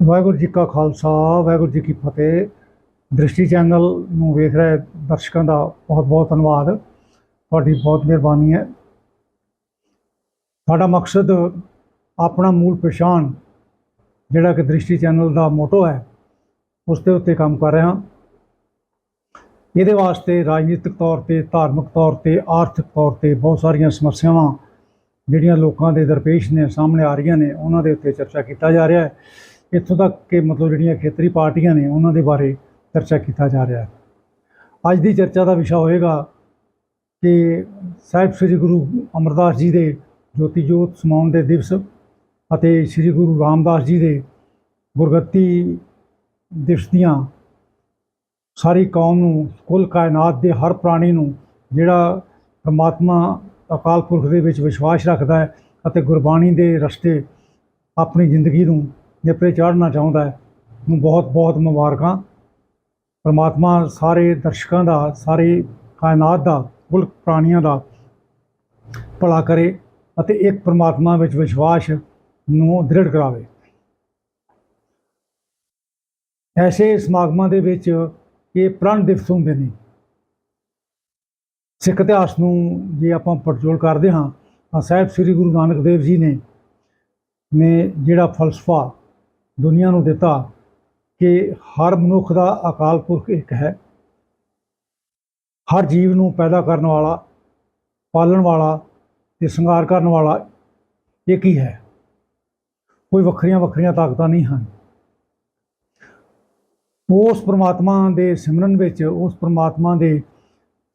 ਵਾਹਿਗੁਰੂ ਜੀ ਕਾ ਖਾਲਸਾ, ਵਾਹਿਗੁਰੂ ਜੀ ਕੀ ਫਤਿਹ। ਦ੍ਰਿਸ਼ਟੀ ਚੈਨਲ ਨੂੰ ਵੇਖ ਰਹੇ ਦਰਸ਼ਕਾਂ ਦਾ ਬਹੁਤ ਬਹੁਤ ਧੰਨਵਾਦ। ਤੁਹਾਡੀ ਬਹੁਤ ਮਿਹਰਬਾਨੀ ਹੈ। ਸਾਡਾ ਮਕਸਦ ਆਪਣਾ ਮੂਲ ਪਛਾਣ, ਜਿਹੜਾ ਕਿ ਦ੍ਰਿਸ਼ਟੀ ਚੈਨਲ ਦਾ ਮੋਟੋ ਹੈ, ਉਸ ਦੇ ਉੱਤੇ ਕੰਮ ਕਰ ਰਹੇ। ਹਾਂ ਇਹਦੇ ਵਾਸਤੇ ਰਾਜਨੀਤਿਕ ਤੌਰ ਤੇ, ਧਾਰਮਿਕ ਤੌਰ ਤੇ, ਆਰਥਿਕ ਤੌਰ ਤੇ ਬਹੁਤ ਸਾਰੀਆਂ ਸਮੱਸਿਆਵਾਂ ਜਿਹੜੀਆਂ ਲੋਕਾਂ ਦੇ ਦਰਪੇਸ਼ ਨੇ, ਸਾਹਮਣੇ ਆ ਰਹੀਆਂ ਨੇ, ਉਹਨਾਂ ਦੇ ਉੱਤੇ ਚਰਚਾ ਕੀਤਾ ਜਾ ਰਿਹਾ ਹੈ। ਇੱਥੋਂ ਤੱਕ ਕਿ ਮਤਲਬ ਜਿਹੜੀਆਂ ਖੇਤਰੀ ਪਾਰਟੀਆਂ ਨੇ ਉਹਨਾਂ ਦੇ ਬਾਰੇ ਚਰਚਾ ਕੀਤਾ ਜਾ ਰਿਹਾ ਹੈ। ਅੱਜ ਦੀ ਚਰਚਾ ਦਾ ਵਿਸ਼ਾ ਹੋਏਗਾ ਕਿ ਸਾਹਿਬ ਸ੍ਰੀ ਗੁਰੂ ਅਮਰਦਾਸ ਜੀ ਦੇ ਜੋਤੀ ਜੋਤ ਸਮਾਉਣ ਦੇ ਦਿਵਸ ਅਤੇ ਸ੍ਰੀ ਗੁਰੂ ਰਾਮਦਾਸ ਜੀ ਦੇ ਗੁਰਗੱਤੀ ਦਿਵਸ ਦੀਆਂ ਸਾਰੀ ਕੌਮ ਨੂੰ, ਕੁੱਲ ਕਾਇਨਾਤ ਦੇ ਹਰ ਪ੍ਰਾਣੀ ਨੂੰ ਜਿਹੜਾ ਪਰਮਾਤਮਾ ਅਕਾਲ ਪੁਰਖ ਦੇ ਵਿੱਚ ਵਿਸ਼ਵਾਸ ਰੱਖਦਾ ਹੈ ਅਤੇ ਗੁਰਬਾਣੀ ਦੇ ਰਸਤੇ ਆਪਣੀ ਜ਼ਿੰਦਗੀ ਨੂੰ ਨੇਪਰੇ ਚਾੜਨਾ ਚਾਹੁੰਦਾ ਹੈ ਨੂੰ ਬਹੁਤ ਬਹੁਤ ਮੁਬਾਰਕਾਂ। ਪਰਮਾਤਮਾ ਸਾਰੇ ਦਰਸ਼ਕਾਂ ਦਾ, ਸਾਰੇ ਕਾਇਨਾਤ ਦਾ ਕੁੱਲ ਪ੍ਰਾਣੀਆਂ ਦਾ ਭਲਾ ਕਰੇ ਅਤੇ ਇੱਕ ਪਰਮਾਤਮਾ ਵਿੱਚ ਵਿਸ਼ਵਾਸ ਨੂੰ ਦ੍ਰਿੜ ਕਰਾਵੇ। ਐਸੇ ਸਮਾਗਮਾਂ ਦੇ ਵਿੱਚ ਇਹ ਪ੍ਰਣ ਦਿਵਸ ਹੁੰਦੇ ਨੇ। ਸਿੱਖ ਇਤਿਹਾਸ ਨੂੰ ਜੇ ਆਪਾਂ ਪੜਚੋਲ ਕਰਦੇ ਹਾਂ, ਤਾਂ ਸਾਹਿਬ ਸ੍ਰੀ ਗੁਰੂ ਨਾਨਕ ਦੇਵ ਜੀ ਨੇ ਨੇ ਜਿਹੜਾ ਫਲਸਫਾ ਦੁਨੀਆ ਨੂੰ ਦਿੱਤਾ ਕਿ ਹਰ ਮਨੁੱਖ ਦਾ ਅਕਾਲ ਪੁਰਖ ਇੱਕ ਹੈ। ਹਰ ਜੀਵ ਨੂੰ ਪੈਦਾ ਕਰਨ ਵਾਲਾ, ਪਾਲਣ ਵਾਲਾ ਤੇ ਸੰਘਾਰ ਕਰਨ ਵਾਲਾ ਇੱਕ ਹੀ ਹੈ। ਕੋਈ ਵੱਖਰੀਆਂ ਵੱਖਰੀਆਂ ਤਾਕਤਾਂ ਨਹੀਂ ਹਨ। ਉਸ ਪ੍ਰਮਾਤਮਾ ਦੇ ਸਿਮਰਨ ਵਿੱਚ, ਉਸ ਪ੍ਰਮਾਤਮਾ ਦੇ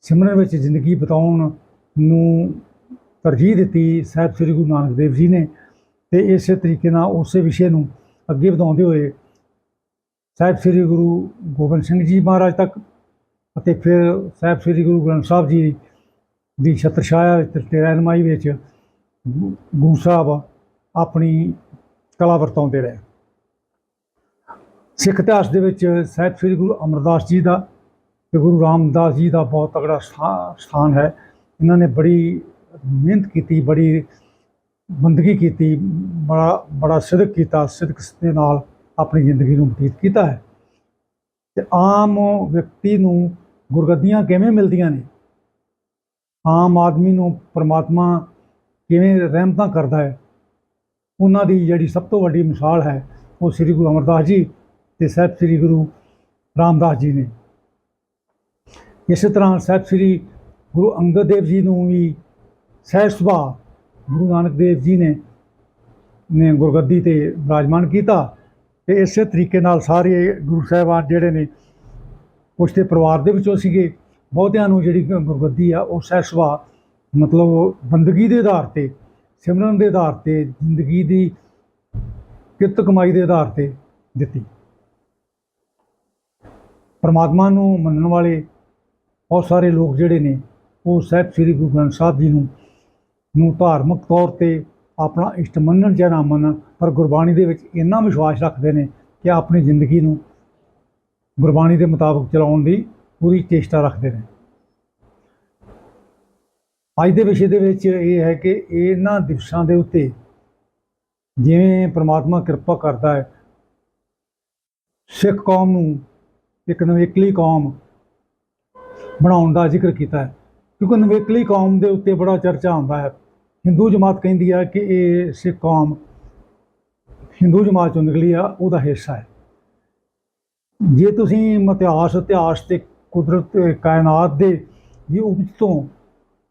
ਸਿਮਰਨ ਵਿੱਚ ਜ਼ਿੰਦਗੀ ਬਿਤਾਉਣ ਨੂੰ ਤਰਜੀਹ ਦਿੱਤੀ ਸਾਹਿਬ ਸ੍ਰੀ ਗੁਰੂ ਨਾਨਕ ਦੇਵ ਜੀ ਨੇ ਤੇ ਇਸੇ ਤਰੀਕੇ ਨਾਲ ਉਸੇ ਵਿਸ਼ੇ ਨੂੰ ਅੱਗੇ ਵਧਾਉਂਦੇ ਹੋਏ ਸਾਹਿਬ ਸ੍ਰੀ ਗੁਰੂ ਗੋਬਿੰਦ ਸਿੰਘ ਜੀ ਮਹਾਰਾਜ ਤੱਕ ਅਤੇ ਫਿਰ ਸਾਹਿਬ ਸ੍ਰੀ ਗੁਰੂ ਗ੍ਰੰਥ ਸਾਹਿਬ ਜੀ ਦੀ ਛਤਰਛਾਇਆ ਵਿੱਚ ਤੇ ਰਹਿਨਮਾਈ ਵਿੱਚ ਗੁਰੂ ਸਾਹਿਬ ਆਪਣੀ ਕਲਾ ਵਰਤਾਉਂਦੇ ਰਹੇ। ਸਿੱਖ ਇਤਿਹਾਸ ਦੇ ਵਿੱਚ ਸਾਹਿਬ ਸ੍ਰੀ ਗੁਰੂ ਅਮਰਦਾਸ ਜੀ ਦਾ ਤੇ ਗੁਰੂ ਰਾਮਦਾਸ ਜੀ ਦਾ ਬਹੁਤ ਤਗੜਾ ਸਥਾ- ਸਥਾਨ ਹੈ। ਇਹਨਾਂ ਨੇ ਬੜੀ ਮਿਹਨਤ ਕੀਤੀ, ਬੜੀ ਬੰਦਗੀ ਕੀਤੀ, ਬੜਾ ਬੜਾ ਸਿਦਕ ਕੀਤਾ, ਸਿਦਕ ਦੇ ਨਾਲ ਆਪਣੀ ਜ਼ਿੰਦਗੀ ਨੂੰ ਬਤੀਤ ਕੀਤਾ ਹੈ। ਤੇ ਆਮ ਵਿਅਕਤੀ ਨੂੰ ਗੁਰਗੱਦੀਆਂ ਕਿਵੇਂ ਮਿਲਦੀਆਂ ਨੇ? ਆਮ ਆਦਮੀ ਨੂੰ ਪਰਮਾਤਮਾ ਕਿਵੇਂ ਰਹਿਮਤਾਂ ਕਰਦਾ ਹੈ? ਉਹਨਾਂ ਦੀ ਜਿਹੜੀ ਸਭ ਤੋਂ ਵੱਡੀ ਮਿਸਾਲ ਹੈ, ਉਹ ਸ੍ਰੀ ਗੁਰੂ ਅਮਰਦਾਸ ਜੀ ਤੇ ਸਾਹਿਬ ਸ੍ਰੀ ਗੁਰੂ ਰਾਮਦਾਸ ਜੀ ਨੇ। ਇਸੇ ਤਰ੍ਹਾਂ ਸਾਹਿਬ ਸ੍ਰੀ ਗੁਰੂ ਅੰਗਦ ਦੇਵ ਜੀ ਨੂੰ ਵੀ ਸਹਿਜ ਸੁਭਾਅ ਗੁਰੂ ਨਾਨਕ ਦੇਵ ਜੀ ਨੇ ਨੇ ਗੁਰਗੱਦੀ ਤੇ ਵਿਰਾਜਮਾਨ ਕੀਤਾ ਤੇ ਇਸੇ ਤਰੀਕੇ ਨਾਲ ਸਾਰੇ ਗੁਰੂ ਸਾਹਿਬਾਨ ਜਿਹੜੇ ਨੇ, ਉਸ ਦੇ ਪਰਿਵਾਰ ਦੇ ਵਿੱਚੋਂ ਸੀਗੇ, ਬਹੁਤਿਆਂ ਨੂੰ ਜਿਹੜੀ ਗੁਰਗੱਦੀ ਆ, ਉਹ ਸਹਿਜ ਸੁਭਾਅ ਮਤਲਬ ਬੰਦਗੀ ਦੇ ਆਧਾਰ ਤੇ, ਸਿਮਰਨ ਦੇ ਆਧਾਰ ਤੇ, ਜ਼ਿੰਦਗੀ ਦੀ ਕਿਰਤ ਕਮਾਈ ਦੇ ਆਧਾਰ ਤੇ ਦਿੱਤੀ। ਪਰਮਾਤਮਾ ਨੂੰ ਮੰਨਣ ਵਾਲੇ ਬਹੁਤ ਸਾਰੇ ਲੋਕ ਜਿਹੜੇ ਨੇ, ਉਹ ਸਾਹਿਬ ਸ੍ਰੀ ਗੁਰੂ ਗ੍ਰੰਥ ਸਾਹਿਬ ਜੀ ਨੂੰ ਨੂੰ ਧਾਰਮਿਕ ਤੌਰ ਤੇ ਆਪਣਾ ਇਸ਼ਟ ਮੰਨਣ ਜਾਂ ਨਾ ਮੰਨਣ, ਪਰ ਗੁਰਬਾਣੀ ਦੇ ਵਿੱਚ ਇੰਨਾ ਵਿਸ਼ਵਾਸ ਰੱਖਦੇ ਨੇ ਕਿ ਆਪਣੀ ਜ਼ਿੰਦਗੀ ਨੂੰ ਗੁਰਬਾਣੀ ਦੇ ਮੁਤਾਬਕ ਚਲਾਉਣ ਦੀ ਪੂਰੀ ਚੇਸ਼ਟਾ ਰੱਖਦੇ ਨੇ। ਅੱਜ ਦੇ ਵਿਸ਼ੇ ਦੇ ਵਿੱਚ ਇਹ ਹੈ ਕਿ ਇਹਨਾਂ ਦਿਵਸਾਂ ਦੇ ਉੱਤੇ ਜਿਵੇਂ ਪ੍ਰਮਾਤਮਾ ਕਿਰਪਾ ਕਰਦਾ ਹੈ, ਸਿੱਖ ਕੌਮ ਨੂੰ ਇੱਕ ਨਵੇਕਲੀ ਕੌਮ ਬਣਾਉਣ ਦਾ ਜ਼ਿਕਰ ਕੀਤਾ ਹੈ। ਕਿਉਂਕਿ ਨਵੇਕਲੀ ਕੌਮ ਦੇ ਉੱਤੇ ਬੜਾ ਚਰਚਾ ਹੁੰਦਾ ਹੈ। ਹਿੰਦੂ ਜਮਾਤ ਕਹਿੰਦੀ ਹੈ ਕਿ ਇਹ ਸਿੱਖ ਕੌਮ ਹਿੰਦੂ ਜਮਾਤ ਚੋਂ ਨਿਕਲੀ ਆ, ਉਹਦਾ ਹਿੱਸਾ ਹੈ। ਜੇ ਤੁਸੀਂ ਇਤਿਹਾਸ ਇਤਿਹਾਸ ਤੇ ਕੁਦਰਤ ਕਾਇਨਾਤ ਦੇ ਦੀ ਉਪਜ ਤੋਂ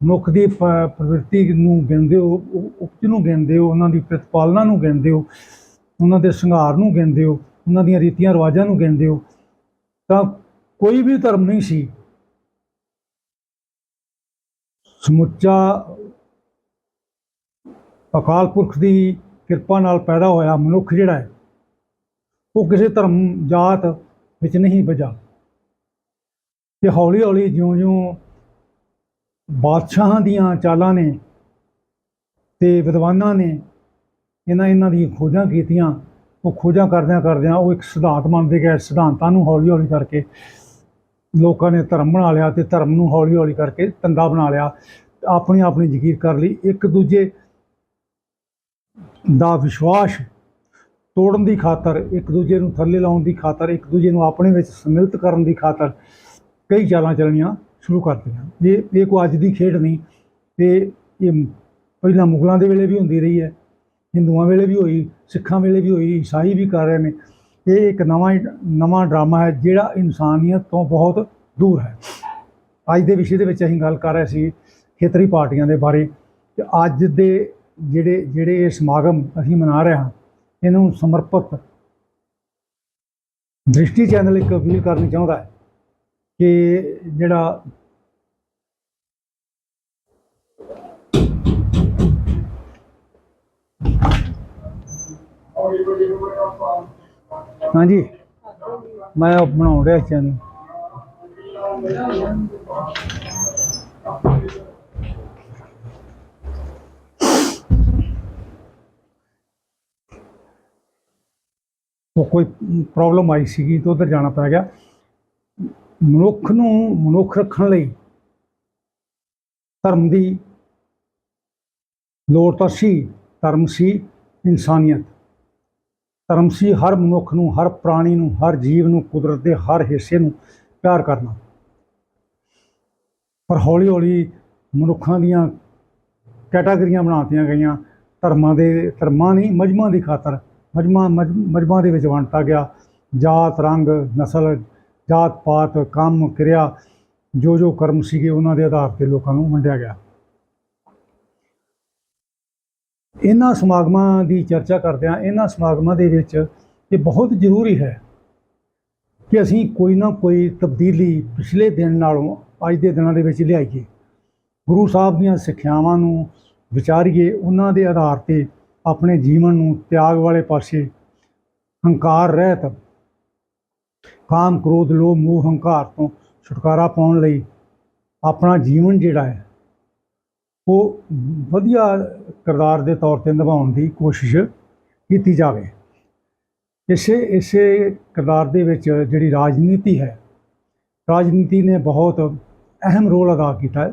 ਮਨੁੱਖ ਦੀ ਪ੍ਰਵਿਰਤੀ ਨੂੰ ਗਿਣਦੇ ਹੋ ਉਪਜ ਨੂੰ ਗਿਣਦੇ ਹੋ, ਉਹਨਾਂ ਦੀ ਪ੍ਰਤਪਾਲਨਾ ਨੂੰ ਗਿਣਦੇ ਹੋ, ਉਹਨਾਂ ਦੇ ਸੰਘਾਰ ਨੂੰ ਗਿਣਦੇ ਹੋ, ਉਹਨਾਂ ਦੀਆਂ ਰੀਤੀਆਂ ਰਿਵਾਜਾਂ ਨੂੰ ਗਿਣਦੇ ਹੋ, ਤਾਂ ਕੋਈ ਵੀ ਧਰਮ ਨਹੀਂ ਸੀ। ਸਮੁੱਚਾ ਅਕਾਲ ਪੁਰਖ ਦੀ ਕਿਰਪਾ ਨਾਲ ਪੈਦਾ ਹੋਇਆ ਮਨੁੱਖ ਜਿਹੜਾ ਹੈ, ਉਹ ਕਿਸੇ ਧਰਮ ਜਾਤ ਵਿੱਚ ਨਹੀਂ ਵਜਾ ਤੇ ਹੌਲੀ ਹੌਲੀ ਜਿਉਂ-ਜਿਉਂ ਬਾਦਸ਼ਾਹਾਂ ਦੀਆਂ ਚਾਲਾਂ ਨੇ ਤੇ ਵਿਦਵਾਨਾਂ ਨੇ ਇਹਨਾਂ ਇਹਨਾਂ ਦੀਆਂ ਖੋਜਾਂ ਕੀਤੀਆਂ, ਉਹ ਖੋਜਾਂ ਕਰਦਿਆਂ ਕਰਦਿਆਂ ਉਹ ਇੱਕ ਸਿਧਾਂਤ ਮੰਨਦੇ ਗਏ, ਸਿਧਾਂਤਾਂ ਨੂੰ ਹੌਲੀ ਹੌਲੀ ਕਰਕੇ ਲੋਕਾਂ ਨੇ ਧਰਮ ਬਣਾ ਲਿਆ ਤੇ ਧਰਮ ਨੂੰ ਹੌਲੀ ਹੌਲੀ ਕਰਕੇ ਧੰਦਾ ਬਣਾ ਲਿਆ ਆਪਣੀ ਆਪਣੀ ਜਗੀਰ ਕਰ ਲਈ, ਇੱਕ ਦੂਜੇ ਦਾ ਵਿਸ਼ਵਾਸ ਤੋੜਨ ਦੀ ਖਾਤਰ, ਇੱਕ ਦੂਜੇ ਨੂੰ ਥੱਲੇ ਲਾਉਣ ਦੀ ਖਾਤਰ, ਇੱਕ ਦੂਜੇ ਨੂੰ ਆਪਣੇ ਵਿੱਚ ਸਮਿਲਿਤ ਕਰਨ ਦੀ ਖਾਤਰ ਕਈ ਚਾਲਾਂ ਚੱਲਣੀਆਂ ਸ਼ੁਰੂ ਕਰਤੀਆਂ ਇਹ ਇਹ ਕੋਈ ਅੱਜ ਦੀ ਖੇਡ ਨਹੀਂ ਇਹ ਇਹ ਪਹਿਲਾਂ ਮੁਗਲਾਂ ਦੇ ਵੇਲੇ ਵੀ ਹੁੰਦੀ ਰਹੀ ਹੈ, ਹਿੰਦੂਆਂ ਵੇਲੇ ਵੀ ਹੋਈ, ਸਿੱਖਾਂ ਵੇਲੇ ਵੀ ਹੋਈ, ਈਸਾਈ ਵੀ ਕਰ ਰਹੇ ਨੇ। ਇਹ ਇੱਕ ਨਵਾਂ ਹੀ- ਨਵਾਂ ਡਰਾਮਾ ਹੈ, ਜਿਹੜਾ ਇਨਸਾਨੀਅਤ ਤੋਂ ਬਹੁਤ ਦੂਰ ਹੈ। ਅੱਜ ਦੇ ਵਿਸ਼ੇ ਦੇ ਵਿੱਚ ਅਸੀਂ ਗੱਲ ਕਰ ਰਹੇ ਸੀ ਖੇਤਰੀ ਪਾਰਟੀਆਂ ਦੇ ਬਾਰੇ। ਕਿ ਅੱਜ ਦੇ ਜਿਹੜੇ ਜਿਹੜੇ ਇਹ ਸਮਾਗਮ ਅਸੀਂ ਮਨਾ ਰਹੇ ਹਾਂ, ਇਹਨੂੰ ਸਮਰਪਿਤ ਦ੍ਰਿਸ਼ਟੀ ਚੈਨਲ ਇੱਕ ਅਪੀਲ ਕਰਨੀ ਚਾਹੁੰਦਾ ਹੈ ਕਿ ਜਿਹੜਾ ਹਾਂਜੀ, ਮੈਂ ਉਹ ਬਣਾਉਣ ਰਿਹਾ ਚੈਨਲ। ਉਹ ਕੋਈ ਪ੍ਰੋਬਲਮ ਆਈ ਸੀਗੀ ਤਾਂ ਉਧਰ ਜਾਣਾ ਪੈ ਗਿਆ। ਮਨੁੱਖ ਨੂੰ, ਮਨੁੱਖ ਰੱਖਣ ਲਈ ਧਰਮ ਦੀ ਲੋੜ ਤਾਂ ਸੀ, ਧਰਮ ਸੀ ਇਨਸਾਨੀਅਤ। ਧਰਮ ਸੀ ਹਰ ਮਨੁੱਖ ਨੂੰ, ਹਰ ਪ੍ਰਾਣੀ ਨੂੰ, ਹਰ ਜੀਵ ਨੂੰ, ਕੁਦਰਤ ਦੇ ਹਰ ਹਿੱਸੇ ਨੂੰ ਪਿਆਰ ਕਰਨਾ। ਪਰ ਹੌਲੀ ਹੌਲੀ ਮਨੁੱਖਾਂ ਦੀਆਂ ਕੈਟਾਗਰੀਆਂ ਬਣਾਤੀਆਂ ਗਈਆਂ। ਧਰਮਾਂ ਦੇ, ਧਰਮਾਂ ਨਹੀਂ, ਮਜਮਾਂ ਦੀ ਖਾਤਰ ਮਜਮਾਂ ਮਜ- ਮਜਮਾਂ ਦੇ ਵਿੱਚ ਵੰਡਤਾ ਗਿਆ। ਜਾਤ, ਰੰਗ, ਨਸਲ, ਜਾਤ ਪਾਤ, ਕੰਮ, ਕਿਰਿਆ, ਜੋ ਜੋ ਕਰਮ ਸੀਗੇ ਉਹਨਾਂ ਦੇ ਆਧਾਰ ਤੇ ਲੋਕਾਂ ਨੂੰ ਵੰਡਿਆ ਗਿਆ। ਇਹਨਾਂ ਸਮਾਗਮਾਂ ਦੀ ਚਰਚਾ ਕਰਦਿਆਂ ਇਹਨਾਂ ਸਮਾਗਮਾਂ ਦੇ ਵਿੱਚ ਇਹ ਬਹੁਤ ਜ਼ਰੂਰੀ ਹੈ ਕਿ ਅਸੀਂ ਕੋਈ ਨਾ ਕੋਈ ਤਬਦੀਲੀ ਪਿਛਲੇ ਦਿਨ ਨਾਲੋਂ ਅੱਜ ਦੇ ਦਿਨਾਂ ਦੇ ਵਿੱਚ ਲਿਆਈਏ। ਗੁਰੂ ਸਾਹਿਬ ਦੀਆਂ ਸਿੱਖਿਆਵਾਂ ਨੂੰ ਵਿਚਾਰੀਏ। ਉਹਨਾਂ ਦੇ ਆਧਾਰ ਤੇ ਆਪਣੇ ਜੀਵਨ ਨੂੰ ਤਿਆਗ ਵਾਲੇ ਪਾਸੇ ਹੰਕਾਰ ਰਹਿਤ। ਕਾਮ, ਕ੍ਰੋਧ, ਲੋਭ, ਮੋਹ, ਹੰਕਾਰ ਤੋਂ ਛੁਟਕਾਰਾ ਪਾਉਣ ਲਈ ਆਪਣਾ ਜੀਵਨ ਜਿਹੜਾ ਹੈ, ਉਹ ਵਧੀਆ ਕਿਰਦਾਰ ਦੇ ਤੌਰ ਤੇ ਨਿਭਾਉਣ ਦੀ ਕੋਸ਼ਿਸ਼ ਕੀਤੀ ਜਾਵੇ। ਇਸੇ ਇਸੇ ਕਿਰਦਾਰ ਦੇ ਵਿੱਚ ਜਿਹੜੀ ਰਾਜਨੀਤੀ ਹੈ, ਰਾਜਨੀਤੀ ਨੇ ਬਹੁਤ ਅਹਿਮ ਰੋਲ ਅਦਾ ਕੀਤਾ ਹੈ।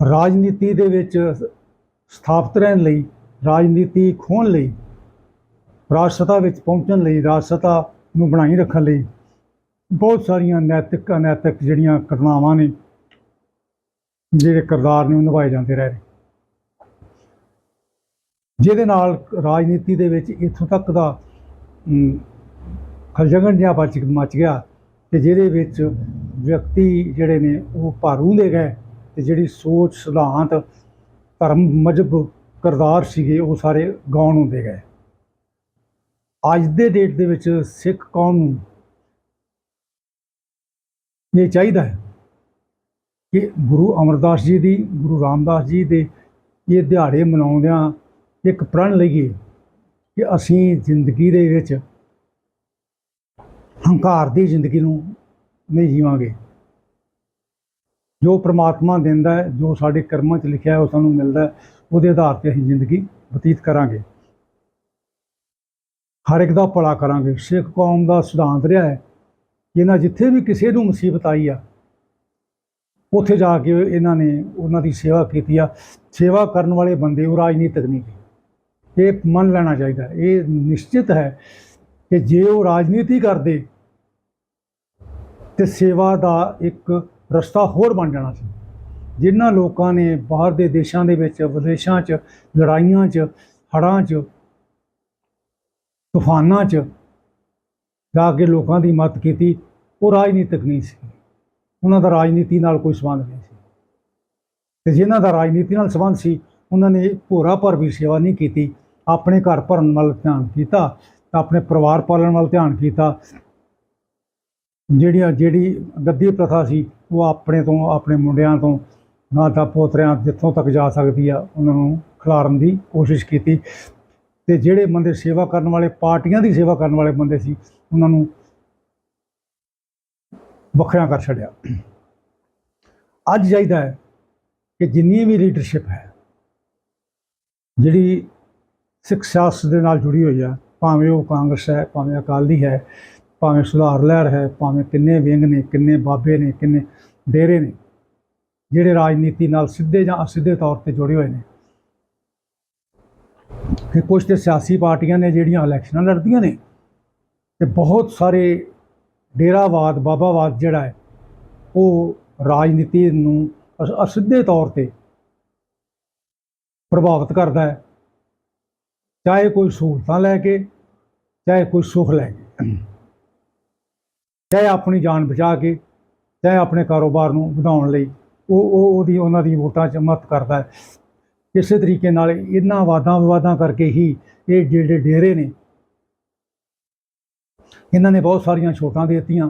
ਰਾਜਨੀਤੀ ਦੇ ਵਿੱਚ ਸਥਾਪਿਤ ਰਹਿਣ ਲਈ ਰਾਜਨੀਤੀ ਖੋਣ ਲਈ ਰਾਜਸਤਾ ਵਿੱਚ ਪਹੁੰਚਣ ਲਈ ਰਾਜਸਤਾ ਨੂੰ ਬਣਾਈ ਰੱਖਣ ਲਈ ਬਹੁਤ ਸਾਰੀਆਂ ਨੈਤਿਕ ਅਨੈਤਿਕ ਜਿਹੜੀਆਂ ਘਟਨਾਵਾਂ ਨੇ ਜਿਹੜੇ ਕਿਰਦਾਰ ਨੇ ਉਹ ਨਿਭਾਏ ਜਾਂਦੇ ਰਹੇ ਜਿਹਦੇ ਨਾਲ ਰਾਜਨੀਤੀ ਦੇ ਵਿੱਚ ਇੱਥੋਂ ਤੱਕ ਦਾ ਅਮ, ਖਲਜਗਣ ਜਿਹਾ ਬਚ ਮਚ ਗਿਆ ਕਿ ਜਿਹਦੇ ਵਿੱਚ ਵਿਅਕਤੀ ਜਿਹੜੇ ਨੇ ਉਹ ਭਾਰੂ ਦੇ ਗਏ। ਤੇ ਜਿਹੜੀ ਸੋਚ, ਸਿਧਾਂਤ, ਧਰਮ ਮਜਬ ਕਿਰਦਾਰ ਸੀਗੇ, ਉਹ ਸਾਰੇ ਗਾਉਣ ਹੁੰਦੇ ਗਏ। ਅੱਜ ਦੇ ਡੇਟ ਦੇ ਵਿੱਚ ਸਿੱਖ ਕੌਮ ਨੂੰ ਇਹ ਚਾਹੀਦਾ ਹੈ ਕਿ ਗੁਰੂ ਅਮਰਦਾਸ ਜੀ ਦੀ, ਗੁਰੂ ਰਾਮਦਾਸ ਜੀ ਦੇ ਇਹ ਦਿਹਾੜੇ ਮਨਾਉਂਦਿਆਂ ਇੱਕ ਪ੍ਰਣ ਲਈਏ ਕਿ ਅਸੀਂ ਜ਼ਿੰਦਗੀ ਦੇ ਵਿੱਚ ਹੰਕਾਰ ਦੀ ਜ਼ਿੰਦਗੀ ਨੂੰ ਨਹੀਂ ਜੀਵਾਂਗੇ। ਜੋ ਪ੍ਰਮਾਤਮਾ ਦਿੰਦਾ ਹੈ, ਜੋ ਸਾਡੇ ਕਰਮਾਂ 'ਚ ਲਿਖਿਆ ਹੈ, ਉਹ ਸਾਨੂੰ ਮਿਲਦਾ ਉਹਦੇ ਆਧਾਰ ਤੇ ਅਸੀਂ ਜ਼ਿੰਦਗੀ ਬਤੀਤ ਕਰਾਂਗੇ। ਹਰ ਇੱਕ ਦਾ ਭਲਾ ਕਰਾਂਗੇ। ਸਿੱਖ ਕੌਮ ਦਾ ਸਿਧਾਂਤ ਰਿਹਾ ਹੈ ਇਹਨਾਂ ਜਿੱਥੇ ਵੀ ਕਿਸੇ ਨੂੰ ਮੁਸੀਬਤ ਆਈ ਆ, ਉੱਥੇ ਜਾ ਕੇ ਇਹਨਾਂ ਨੇ ਉਹਨਾਂ ਦੀ ਸੇਵਾ ਕੀਤੀ ਆ। ਸੇਵਾ ਕਰਨ ਵਾਲੇ ਬੰਦੇ ਉਹ ਰਾਜਨੀਤਿਕ ਨਹੀਂ ਇਹ ਮੰਨ ਲੈਣਾ ਚਾਹੀਦਾ ਇਹ ਨਿਸ਼ਚਿਤ ਹੈ ਕਿ ਜੇ ਉਹ ਰਾਜਨੀਤੀ ਕਰਦੇ ਤੇ ਸੇਵਾ ਦਾ ਇੱਕ ਰਸਤਾ ਹੋਰ ਬਣ ਜਾਣਾ ਸੀ। ਜਿਨ੍ਹਾਂ ਲੋਕਾਂ ਨੇ ਬਾਹਰ ਦੇ ਦੇਸ਼ਾਂ ਦੇ ਵਿੱਚ, ਵਿਦੇਸ਼ਾਂ 'ਚ, ਲੜਾਈਆਂ 'ਚ, ਹੜ੍ਹਾਂ 'ਚ, ਤੂਫਾਨਾਂ 'ਚ ਜਾ ਕੇ ਲੋਕਾਂ ਦੀ ਮਦਦ ਕੀਤੀ, ਉਹ ਰਾਜਨੀਤਿਕ ਨਹੀਂ ਸੀ। ਉਹਨਾਂ ਦਾ ਰਾਜਨੀਤੀ ਨਾਲ ਕੋਈ ਸੰਬੰਧ ਨਹੀਂ ਸੀ। ਤੇ ਜਿਨ੍ਹਾਂ ਦਾ ਰਾਜਨੀਤੀ ਨਾਲ ਸੰਬੰਧ ਸੀ, ਉਹਨਾਂ ਨੇ ਭੋਰਾ ਭਰ ਵੀ ਸੇਵਾ ਨਹੀਂ ਕੀਤੀ। ਆਪਣੇ ਘਰ ਭਰਨ ਵੱਲ ਧਿਆਨ ਕੀਤਾ, ਤਾਂ ਆਪਣੇ ਪਰਿਵਾਰ ਪਾਲਣ ਵੱਲ ਧਿਆਨ ਕੀਤਾ। ਜਿਹੜੀਆਂ, ਜਿਹੜੀ ਗੱਦੀ ਪ੍ਰਥਾ ਸੀ ਉਹ ਆਪਣੇ ਤੋਂ, ਆਪਣੇ ਮੁੰਡਿਆਂ ਤੋਂ, ਮਾਤਾ ਪੋਤਰਿਆਂ ਜਿੱਥੋਂ ਤੱਕ ਜਾ ਸਕਦੀ ਆ, ਉਹਨਾਂ ਨੂੰ ਖਿਲਾਰਨ ਦੀ ਕੋਸ਼ਿਸ਼ ਕੀਤੀ। ਤੇ ਜਿਹੜੇ ਬੰਦੇ ਸੇਵਾ ਕਰਨ ਵਾਲੇ, ਪਾਰਟੀਆਂ ਦੀ ਸੇਵਾ ਕਰਨ ਵਾਲੇ ਬੰਦੇ ਸੀ, ਉਹਨਾਂ ਨੂੰ ਵੱਖਰਾ ਕਰ ਛੱਡਿਆ। ਅੱਜ ਚਾਹੀਦਾ ਹੈ ਕਿ ਜਿੰਨੀ ਵੀ ਲੀਡਰਸ਼ਿਪ ਹੈ, ਜਿਹੜੀ ਸਿੱਖ ਸਿਆਸਤ ਦੇ ਨਾਲ ਜੁੜੀ ਹੋਈ ਆ, ਭਾਵੇਂ ਉਹ ਕਾਂਗਰਸ ਹੈ, ਭਾਵੇਂ ਅਕਾਲੀ ਹੈ ਭਾਵੇਂ ਸੁਧਾਰ ਲਹਿਰ ਹੈ, ਭਾਵੇਂ ਕਿੰਨੇ ਵਿੰਗ ਨੇ, ਕਿੰਨੇ ਬਾਬੇ ਨੇ, ਕਿੰਨੇ ਡੇਰੇ ਨੇ, ਜਿਹੜੇ ਰਾਜਨੀਤੀ ਨਾਲ ਸਿੱਧੇ ਜਾਂ ਅਸਿੱਧੇ ਤੌਰ ਤੇ ਜੁੜੇ ਹੋਏ ਨੇ। ਕਿ ਕੁਝ ਤੇ ਸਿਆਸੀ ਪਾਰਟੀਆਂ ਨੇ ਜਿਹੜੀਆਂ ਇਲੈਕਸ਼ਨਾਂ ਲੜਦੀਆਂ ਨੇ, ਤੇ ਬਹੁਤ ਸਾਰੇ ਡੇਰਾਵਾਦ, ਬਾਬਾਵਾਦ ਜਿਹੜਾ ਹੈ, ਉਹ ਰਾਜਨੀਤੀ ਨੂੰ ਅਸਿੱਧੇ ਤੌਰ ਤੇ ਪ੍ਰਭਾਵਿਤ ਕਰਦਾ ਹੈ। ਚਾਹੇ ਕੋਈ ਸਹੂਲਤਾਂ ਲੈ ਕੇ, ਚਾਹੇ ਕੋਈ ਸੁੱਖ ਲੈ ਕੇ। ਚਾਹੇ ਆਪਣੀ ਜਾਨ ਬਚਾ ਕੇ ਚਾਹੇ ਆਪਣੇ ਕਾਰੋਬਾਰ ਨੂੰ ਵਧਾਉਣ ਲਈ ਉਹ ਉਹ, ਉਹਦੀ, ਉਹਨਾਂ ਦੀ ਵੋਟਾਂ 'ਚ ਮਤ ਕਰਦਾ ਹੈ। ਇਸੇ ਤਰੀਕੇ ਨਾਲ ਇਹਨਾਂ ਵਾਦਾਂ ਵਿਵਾਦਾਂ ਕਰਕੇ ਹੀ ਇਹ ਜਿਹੜੇ ਡੇਰੇ ਨੇ, ਇਹਨਾਂ ਨੇ ਬਹੁਤ ਸਾਰੀਆਂ ਛੋਟਾਂ ਦੇ ਦਿੱਤੀਆਂ।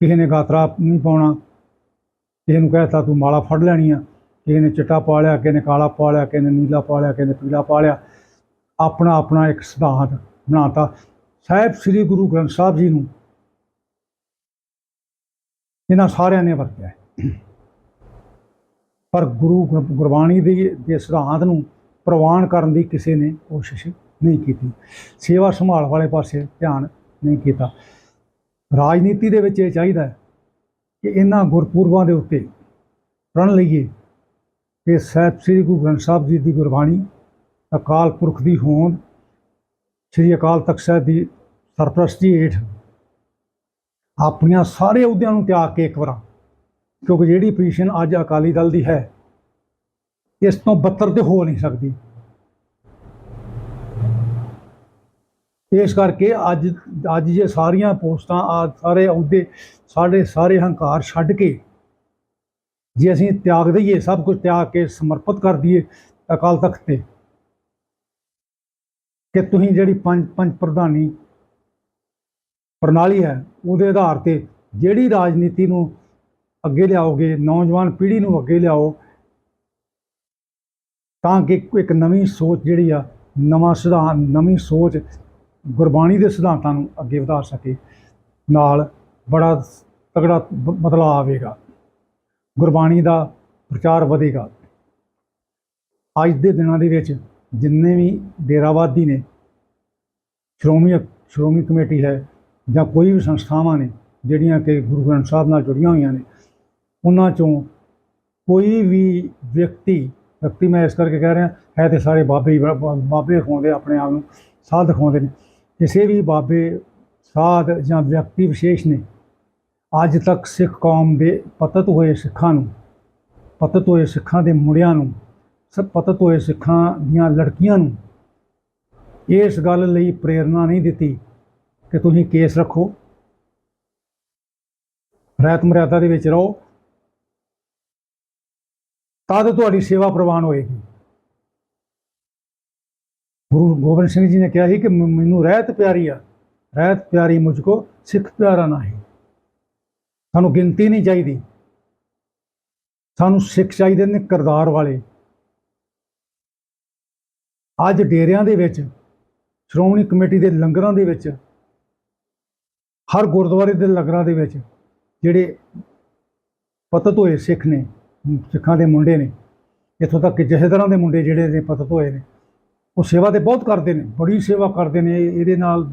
ਕਿਸੇ ਨੇ ਗਾਤਰਾ ਨਹੀਂ ਪਾਉਣਾ, ਕਿਸੇ ਨੂੰ ਕਹਿਤਾ ਤੂੰ ਮਾਲਾ ਫੜ ਲੈਣੀ ਆ, ਕਿਸੇ ਨੇ ਚਿੱਟਾ ਪਾ ਲਿਆ, ਕਿਸੇ ਨੇ ਕਾਲਾ ਪਾ ਲਿਆ, ਕਿਸੇ ਨੇ ਨੀਲਾ ਪਾ ਲਿਆ, ਕਿਸੇ ਨੇ ਪੀਲਾ ਪਾ ਲਿਆ। ਆਪਣਾ ਆਪਣਾ ਇੱਕ ਸਿਧਾਂਤ ਬਣਾਤਾ। ਸਾਹਿਬ, ਸ੍ਰੀ ਗੁਰੂ ਗ੍ਰੰਥ ਸਾਹਿਬ ਜੀ ਨੂੰ ਇਹਨਾਂ ਸਾਰਿਆਂ ਨੇ ਵਰਤਿਆ ਪਰ ਗੁਰੂ ਗੁਰਬਾਣੀ ਦੇ ਦੇ ਸਿਧਾਂਤ ਨੂੰ ਪ੍ਰਵਾਨ ਕਰਨ ਦੀ ਕਿਸੇ ਨੇ ਕੋਸ਼ਿਸ਼ ਨਹੀਂ ਕੀਤੀ। ਸੇਵਾ ਸੰਭਾਲ ਵਾਲੇ ਪਾਸੇ ਧਿਆਨ ਨਹੀਂ ਕੀਤਾ। ਰਾਜਨੀਤੀ ਦੇ ਵਿੱਚ ਇਹ ਚਾਹੀਦਾ ਕਿ ਇਹਨਾਂ ਗੁਰਪੁਰਬਾਂ ਦੇ ਉੱਤੇ ਪ੍ਰਣ ਲਈਏ ਕਿ ਸਾਹਿਬ ਸ੍ਰੀ ਗੁਰੂ ਗ੍ਰੰਥ ਸਾਹਿਬ ਜੀ ਦੀ ਗੁਰਬਾਣੀ ਅਕਾਲ ਪੁਰਖ ਦੀ ਹੋਂਦ, ਸ੍ਰੀ ਅਕਾਲ ਤਖਤ ਸਾਹਿਬ ਦੀ ਸਰਪ੍ਰਸਤੀ ਹੇਠ ਆਪਣੀਆਂ ਸਾਰੇ ਅਹੁਦਿਆਂ ਨੂੰ ਤਿਆਗ ਕੇ ਇੱਕ ਵਾਰ। ਕਿਉਂਕਿ ਜਿਹੜੀ ਪੋਜੀਸ਼ਨ ਅੱਜ ਅਕਾਲੀ ਦਲ ਦੀ ਹੈ, ਇਸ ਤੋਂ ਬੱਤਰ ਤੇ ਹੋ ਨਹੀਂ ਸਕਦੀ। ਇਸ ਕਰਕੇ ਅੱਜ ਅੱਜ ਜੇ ਸਾਰੀਆਂ ਪੋਸਟਾਂ, ਆ ਸਾਰੇ ਅਹੁਦੇ, ਸਾਡੇ ਸਾਰੇ ਹੰਕਾਰ ਛੱਡ ਕੇ ਜੇ ਅਸੀਂ ਤਿਆਗ ਦਈਏ, ਸਭ ਕੁਝ ਤਿਆਗ ਕੇ ਸਮਰਪਿਤ ਕਰ ਦਈਏ ਅਕਾਲ ਤਖਤ ਤੇ, ਕਿ ਤੁਸੀਂ ਜਿਹੜੀ ਪੰਜ ਪੰਜ ਪ੍ਰਧਾਨੀ ਪ੍ਰਣਾਲੀ ਹੈ, ਉਹਦੇ ਆਧਾਰ ਤੇ ਜਿਹੜੀ ਰਾਜਨੀਤੀ ਨੂੰ ਅੱਗੇ ਲਿਆਓਗੇ, ਨੌਜਵਾਨ ਪੀੜ੍ਹੀ ਨੂੰ ਅੱਗੇ ਲਿਆਓ, ਤਾਂ ਕਿ ਇੱਕ ਨਵੀਂ ਸੋਚ ਜਿਹੜੀ ਆ, ਨਵਾਂ ਸਿਧਾਂਤ, ਨਵੀਂ ਸੋਚ ਗੁਰਬਾਣੀ ਦੇ ਸਿਧਾਂਤਾਂ ਨੂੰ ਅੱਗੇ ਵਧਾ ਸਕੇ, ਨਾਲ ਬੜਾ ਤਗੜਾ ਬ- ਬਦਲਾਅ ਆਵੇਗਾ, ਗੁਰਬਾਣੀ ਦਾ ਪ੍ਰਚਾਰ ਵਧੇਗਾ। ਅੱਜ ਦੇ ਦਿਨਾਂ ਦੇ ਵਿੱਚ ਜਿੰਨੇ ਵੀ ਡੇਰਾਵਾਦੀ ਨੇ, ਸ਼੍ਰੋਮਣੀ ਸ਼੍ਰੋਮਣੀ ਕਮੇਟੀ ਹੈ ਜਾਂ ਕੋਈ ਵੀ ਸੰਸਥਾਵਾਂ ਨੇ ਜਿਹੜੀਆਂ ਕਿ ਗੁਰੂ ਗ੍ਰੰਥ ਸਾਹਿਬ ਨਾਲ ਜੁੜੀਆਂ ਹੋਈਆਂ ਨੇ, ਉਹਨਾਂ ਚੋਂ ਕੋਈ ਵੀ ਵਿਅਕਤੀ ਵਿਅਕਤੀ ਮੈਂ ਇਸ ਕਰਕੇ ਕਹਿ ਰਿਹਾ, ਹੈ ਤੇ ਸਾਰੇ ਬਾਬੇ ਬਾਬੇ ਦਿਖਾਉਂਦੇ ਆਪਣੇ ਆਪ ਨੂੰ, ਸਾਧ ਦਿਖਾਉਂਦੇ ਨੇ। ਕਿਸੇ ਵੀ ਬਾਬੇ, ਸਾਧ ਜਾਂ ਵਿਅਕਤੀ ਵਿਸ਼ੇਸ਼ ਨੇ, ਅੱਜ ਤੱਕ ਸਿੱਖ ਕੌਮ ਦੇ ਪਤਤ ਹੋਏ ਸਿੱਖਾਂ ਨੂੰ, ਪਤਤ ਹੋਏ ਸਿੱਖਾਂ ਦੇ ਮੁੰਡਿਆਂ ਨੂੰ, ਸਭ ਪਤਤ ਹੋਏ ਸਿੱਖਾਂ ਦੀਆਂ ਲੜਕੀਆਂ ਨੂੰ ਇਸ ਗੱਲ ਲਈ ਪ੍ਰੇਰਣਾ ਨਹੀਂ ਦਿੱਤੀ ਕਿ ਤੁਸੀਂ ਕੇਸ ਰੱਖੋ। ਰਹਿਤ ਮਰਿਆਦਾ ਦੇ ਵਿੱਚ ਰਹੋ। ਤਦ ਤੁਹਾਡੀ ਸੇਵਾ ਪ੍ਰਵਾਨ ਹੋਏਗੀ। ਗੁਰੂ ਗੋਬਿੰਦ ਸਿੰਘ ਜੀ ਨੇ ਕਿਹਾ ਸੀ ਕਿ ਮੈਨੂੰ ਰਹਿਤ ਪਿਆਰੀ ਆ। ਰਹਿਤ ਪਿਆਰੀ ਮੁਝ ਕੋ ਸਿੱਖ ਪਿਆਰਾ ਨਹੀਂ। ਸਾਨੂੰ ਗਿਣਤੀ ਨਹੀਂ ਚਾਹੀਦੀ। ਸਾਨੂੰ ਸਿੱਖ ਚਾਹੀਦੇ ਨੇ ਕਰਦਾਰ ਵਾਲੇ। ਅੱਜ ਡੇਰਿਆਂ ਦੇ ਵਿੱਚ, ਸ਼੍ਰੋਮਣੀ ਕਮੇਟੀ ਦੇ ਲੰਗਰਾਂ ਦੇ ਵਿੱਚ ਹਰ ਗੁਰਦੁਆਰੇ ਦੇ ਲੰਗਰਾਂ ਦੇ ਵਿੱਚ ਜਿਹੜੇ ਪਤਤ ਹੋਏ ਸਿੱਖ ਨੇ, ਸਿੱਖਾਂ ਦੇ ਮੁੰਡੇ ਨੇ, ਇੱਥੋਂ ਤੱਕ ਕਿ ਜਹੇਦਾਰਾਂ ਦੇ ਮੁੰਡੇ ਜਿਹੜੇ ਨੇ ਪਤਤ ਹੋਏ ਨੇ, ਉਹ ਸੇਵਾ ਤੇ ਬਹੁਤ ਕਰਦੇ ਨੇ, ਬੜੀ ਸੇਵਾ ਕਰਦੇ ਨੇ, ਇਹਦੇ ਨਾਲ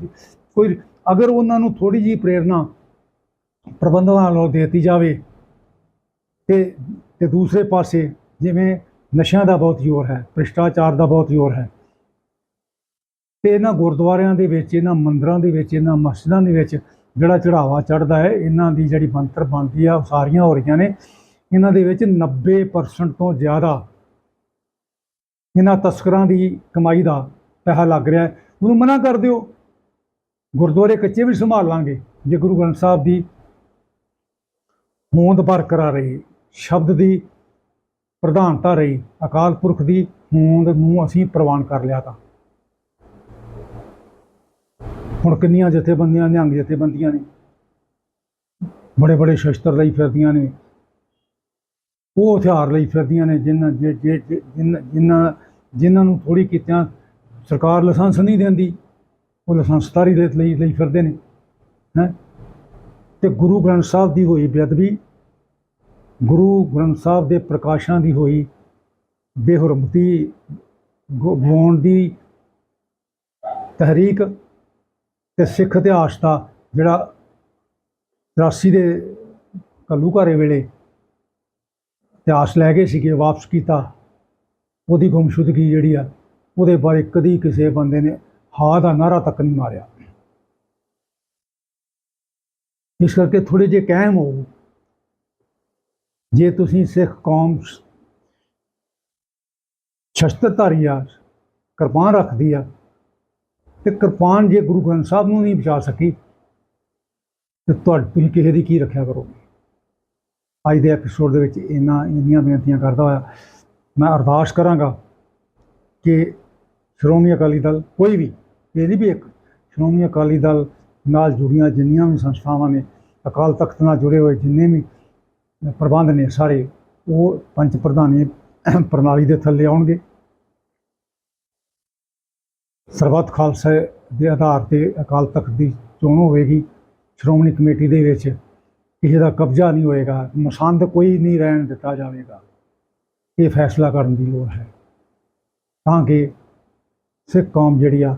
ਕੋਈ ਅਗਰ ਉਹਨਾਂ ਨੂੰ ਥੋੜੀ ਜੀ ਪ੍ਰੇਰਣਾ ਪ੍ਰਬੰਧਕਾਂ ਵੱਲੋਂ ਦਿੱਤੀ ਜਾਵੇ ਤੇ ਤੇ ਦੂਸਰੇ ਪਾਸੇ ਜਿਵੇਂ ਨਸ਼ਿਆਂ ਦਾ ਬਹੁਤ ਜ਼ੋਰ ਹੈ, ਭ੍ਰਿਸ਼ਟਾਚਾਰ ਦਾ ਬਹੁਤ ਜ਼ੋਰ ਹੈ, ਤੇ ਇਹਨਾਂ ਗੁਰਦੁਆਰਿਆਂ ਦੇ ਵਿੱਚ, ਇਹਨਾਂ ਮੰਦਰਾਂ ਦੇ ਵਿੱਚ, ਇਹਨਾਂ ਮਸਜਿਦਾਂ ਦੇ ਵਿੱਚ ਜਿਹੜਾ ਚੜਾਵਾ ਚੜਦਾ ਹੈ, ਇਹਨਾਂ ਦੀ ਜਿਹੜੀ ਬੰਤਰ ਬਣਦੀ ਆ, ਉਹ ਸਾਰੀਆਂ ਹੋ ਰਹੀਆਂ ਨੇ। ਇਹਨਾਂ ਦੇ ਵਿੱਚ 90% ਤੋਂ ਜ਼ਿਆਦਾ ਇਹਨਾਂ ਤਸਕਰਾਂ ਦੀ ਕਮਾਈ ਦਾ ਪੈਸਾ ਲੱਗ ਰਿਹਾ ਹੈ। ਉਹਨੂੰ ਮਨਾ ਕਰ ਦਿਓ। ਗੁਰਦੁਆਰੇ ਕੱਚੇ ਵੀ ਸੰਭਾਲ ਲਾਂਗੇ। ਜੇ ਗੁਰੂ ਗ੍ਰੰਥ ਸਾਹਿਬ ਦੀ ਹੋਂਦ ਬਰਕਰਾਰ ਰਹੀ, ਸ਼ਬਦ ਦੀ ਪ੍ਰਧਾਨਤਾ ਰਹੀ, ਅਕਾਲ ਪੁਰਖ ਦੀ ਹੋਂਦ ਨੂੰ ਅਸੀਂ ਪ੍ਰਵਾਨ ਕਰ ਲਿਆ ਤਾਂ। ਹੁਣ ਕਿੰਨੀਆਂ ਜਥੇਬੰਦੀਆਂ ਨਿਹੰਗ ਜਥੇਬੰਦੀਆਂ ਨੇ। ਬੜੇ ਬੜੇ ਸ਼ਸਤਰ ਲਈ ਫਿਰਦੀਆਂ ਨੇ। ਉਹ ਹਥਿਆਰ ਲਈ ਫਿਰਦੀਆਂ ਨੇ, ਜਿਨ੍ਹਾਂ ਜਿ- ਜਿ- ਜਿਨ੍ਹਾਂ ਜਿਨ੍ਹਾਂ ਜਿਨ੍ਹਾਂ ਨੂੰ ਥੋੜੀ ਕੀਤਿਆਂ ਸਰਕਾਰ ਲਾਇਸੈਂਸ ਨਹੀਂ ਦਿੰਦੀ, ਉਹ ਲਾਇਸੈਂਸਦਾਰੀ ਦੇ ਲਈ ਲਈ ਫਿਰਦੇ ਨੇ। ਹੈ? ਤੇ ਗੁਰੂ ਗ੍ਰੰਥ ਸਾਹਿਬ ਦੀ ਹੋਈ ਬੇਅਦਬੀ, ਗੁਰੂ ਗ੍ਰੰਥ ਸਾਹਿਬ ਦੇ ਪ੍ਰਕਾਸ਼ਾਂ ਦੀ ਹੋਈ ਬੇਹਰਮਤੀ, ਗੋ- ਗਵਾਉਣ ਦੀ ਤਹਿਰੀਕ ਤੇ ਸਿੱਖ ਇਤਿਹਾਸ ਦਾ ਜਿਹੜਾ 83 ਦੇ ਘੱਲੂਘਾਰੇ ਵੇਲੇ ਇਤਿਹਾਸ ਲੈ ਗਏ ਸੀਗੇ, ਵਾਪਸ ਕੀਤਾ। ਉਹਦੀ ਗੁੰਮਸ਼ੁਦਗੀ ਜਿਹੜੀ ਆ, ਉਹਦੇ ਬਾਰੇ ਕਦੀ ਕਿਸੇ ਬੰਦੇ ਨੇ ਹਾਂ ਦਾ ਨਾਰਾ ਤੱਕ ਨਹੀਂ ਮਾਰਿਆ। ਇਸ ਕਰਕੇ ਥੋੜੇ ਜਿਹੇ ਕਾਇਮ ਹੋ ਜੇ ਤੁਸੀਂ ਸਿੱਖ ਕੌਮ ਸ਼ਸਤਰਧਾਰੀ ਆ, ਕਿਰਪਾਨ ਰੱਖਦੀ ਆ ਤੇ ਕਿਰਪਾਨ ਜੇ ਗੁਰੂ ਗ੍ਰੰਥ ਸਾਹਿਬ ਨੂੰ ਨਹੀਂ ਬਚਾ ਸਕੀ, ਤੇ ਤੁਹਾਡੇ ਤੁਸੀਂ ਕਿਸੇ ਦੀ ਕੀ ਰੱਖਿਆ ਕਰੋ ਅੱਜ ਦੇ ਐਪੀਸੋਡ ਦੇ ਵਿੱਚ ਇੰਨਾ ਇੰਨੀਆਂ ਬੇਨਤੀਆਂ ਕਰਦਾ ਹੋਇਆ, ਮੈਂ ਅਰਦਾਸ ਕਰਾਂਗਾ ਕਿ ਸ਼੍ਰੋਮਣੀ ਅਕਾਲੀ ਦਲ ਕੋਈ ਵੀ, ਇਹ ਨਹੀਂ ਵੀ ਇੱਕ ਸ਼੍ਰੋਮਣੀ ਅਕਾਲੀ ਦਲ ਨਾਲ ਜੁੜੀਆਂ ਜਿੰਨੀਆਂ ਵੀ ਸੰਸਥਾਵਾਂ ਨੇ, ਅਕਾਲ ਤਖਤ ਨਾਲ ਜੁੜੇ ਹੋਏ ਜਿੰਨੇ ਵੀ ਪ੍ਰਬੰਧ ਨੇ ਸਾਰੇ, ਉਹ ਪੰਚ ਪ੍ਰਧਾਨੀ ਪ੍ਰਣਾਲੀ ਦੇ ਥੱਲੇ ਆਉਣਗੇ। ਸਰਬੱਤ ਖਾਲਸਾ ਦੇ ਆਧਾਰ ਤੇ ਅਕਾਲ ਤਖਤ ਦੀ ਚੋਣ ਹੋਵੇਗੀ। ਸ਼੍ਰੋਮਣੀ ਕਮੇਟੀ ਦੇ ਵਿੱਚ ਕਿਸੇ ਦਾ ਕਬਜ਼ਾ ਨਹੀਂ ਹੋਏਗਾ, ਮਸੰਦ ਕੋਈ ਨਹੀਂ ਰਹਿਣ ਦਿੱਤਾ ਜਾਵੇਗਾ। ਇਹ ਫੈਸਲਾ ਕਰਨ ਦੀ ਲੋੜ ਹੈ। ਤਾਂ ਕਿ ਸਿੱਖ ਕੌਮ ਜਿਹੜੀ ਆ,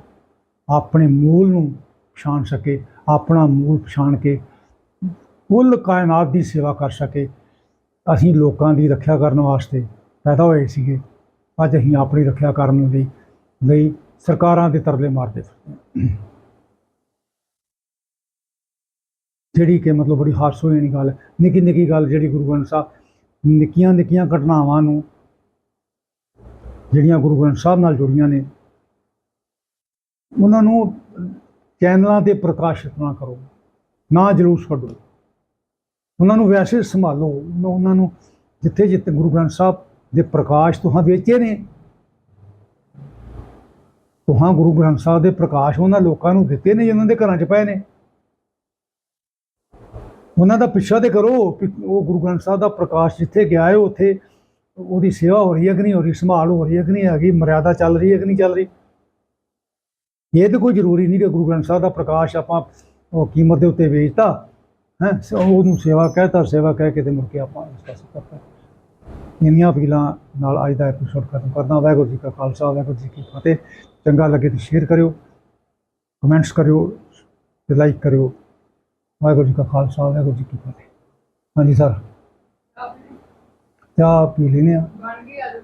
ਆਪਣੇ ਮੂਲ ਨੂੰ ਪਛਾਣ ਸਕੇ, ਆਪਣਾ ਮੂਲ ਪਛਾਣ ਕੇ, ਕੁੱਲ ਕਾਇਨਾਤ ਦੀ ਸੇਵਾ ਕਰ ਸਕੇ। ਅਸੀਂ ਲੋਕਾਂ ਦੀ ਰੱਖਿਆ ਕਰਨ ਵਾਸਤੇ ਪੈਦਾ ਹੋਏ ਸੀਗੇ। ਅੱਜ ਅਸੀਂ ਆਪਣੀ ਰੱਖਿਆ ਕਰਨ ਲਈ ਲਈ ਸਰਕਾਰਾਂ ਦੇ ਤਰਲੇ ਮਾਰਦੇ ਫਿਰਦੇ ਹਾਂ। ਜਿਹੜੀ ਕਿ ਮਤਲਬ ਬੜੀ ਹਾਸੋਹੀਣੀ ਵਾਲੀ ਗੱਲ ਹੈ। ਨਿੱਕੀ ਨਿੱਕੀ ਗੱਲ ਜਿਹੜੀ ਗੁਰੂ ਗ੍ਰੰਥ ਸਾਹਿਬ, ਨਿੱਕੀਆਂ ਨਿੱਕੀਆਂ ਘਟਨਾਵਾਂ ਨੂੰ ਜਿਹੜੀਆਂ ਗੁਰੂ ਗ੍ਰੰਥ ਸਾਹਿਬ ਨਾਲ ਜੁੜੀਆਂ ਨੇ, ਉਹਨਾਂ ਨੂੰ ਚੈਨਲਾਂ ਤੇ ਪ੍ਰਕਾਸ਼ਿਤ ਨਾ ਕਰੋ, ਨਾ ਜਲੂਸ ਕੱਢੋ ਉਹਨਾਂ ਨੂੰ ਵੈਸੇ ਸੰਭਾਲੋ, ਉਹਨਾਂ- ਨੂੰ ਜਿੱਥੇ ਜਿੱਥੇ ਗੁਰੂ ਗ੍ਰੰਥ ਸਾਹਿਬ ਦੇ ਪ੍ਰਕਾਸ਼ ਤੁਹਾਨੂੰ ਵੇਚੇ ਨੇ ਤੁਹਾਂ ਗੁਰੂ ਗ੍ਰੰਥ ਸਾਹਿਬ ਦੇ ਪ੍ਰਕਾਸ਼ ਉਹਨਾਂ ਲੋਕਾਂ ਨੂੰ ਦਿੱਤੇ ਨੇ ਜਿਨ੍ਹਾਂ ਦੇ ਘਰਾਂ 'ਚ ਪਏ ਨੇ। ਉਹਨਾਂ ਦਾ ਪਿੱਛਾ ਤੇ ਕਰੋ ਕਿ ਉਹ ਗੁਰੂ ਗ੍ਰੰਥ ਸਾਹਿਬ ਦਾ ਪ੍ਰਕਾਸ਼ ਜਿੱਥੇ ਗਿਆ ਹੈ, ਉੱਥੇ ਉਹਦੀ ਸੇਵਾ ਹੋ ਰਹੀ ਹੈ ਕਿ ਨਹੀਂ ਹੋ ਰਹੀ ਸੰਭਾਲ ਹੋ ਰਹੀ ਹੈ ਕਿ ਨਹੀਂ, ਹੈਗੀ, ਮਰਿਆਦਾ ਚੱਲ ਰਹੀ ਹੈ ਕਿ ਨਹੀਂ ਚੱਲ ਰਹੀ? ਇਹ ਤਾਂ ਕੋਈ ਜ਼ਰੂਰੀ ਨਹੀਂ ਕਿ ਗੁਰੂ ਗ੍ਰੰਥ ਸਾਹਿਬ ਦਾ ਪ੍ਰਕਾਸ਼ ਆਪਾਂ ਉਹ ਕੀਮਤ ਦੇ ਉੱਤੇ ਵੇਚਤਾ, ਹੈ, ਉਹਨੂੰ ਸੇਵਾ ਕਹਿਤਾ, ਸੇਵਾ ਕਹਿ ਕੇ ਤੇ ਮੁੜ ਕੇ ਆਪਾਂ ਇਸ ਪਾਸੇ ਕਰਤਾ ਇਹਨੀਆਂ ਅਪੀਲਾਂ ਨਾਲ ਅੱਜ ਦਾ ਐਪੀਸੋਡ ਖਤਮ ਕਰਦਾ। ਵਾਹਿਗੁਰੂ ਜੀ ਕਾ ਖਾਲਸਾ, ਵਾਹਿਗੁਰੂ ਜੀ ਕੀ ਫਤਿਹ। ਚੰਗਾ ਲੱਗੇ ਤਾਂ ਸ਼ੇਅਰ ਕਰਿਓ ਕਮੈਂਟਸ ਕਰਿਓ ਤੇ ਲਾਈਕ ਕਰਿਓ। ਵਾਹਿਗੁਰੂ ਜੀ ਕਾ ਖਾਲਸਾ, ਵਾਹਿਗੁਰੂ ਜੀ ਕੀ ਫਤਿਹ। ਹਾਂਜੀ ਸਰ ਚਾਹ ਪੀ ਲੈਨੇ ਆ। ਬਣ ਗਈ ਅੱਜ।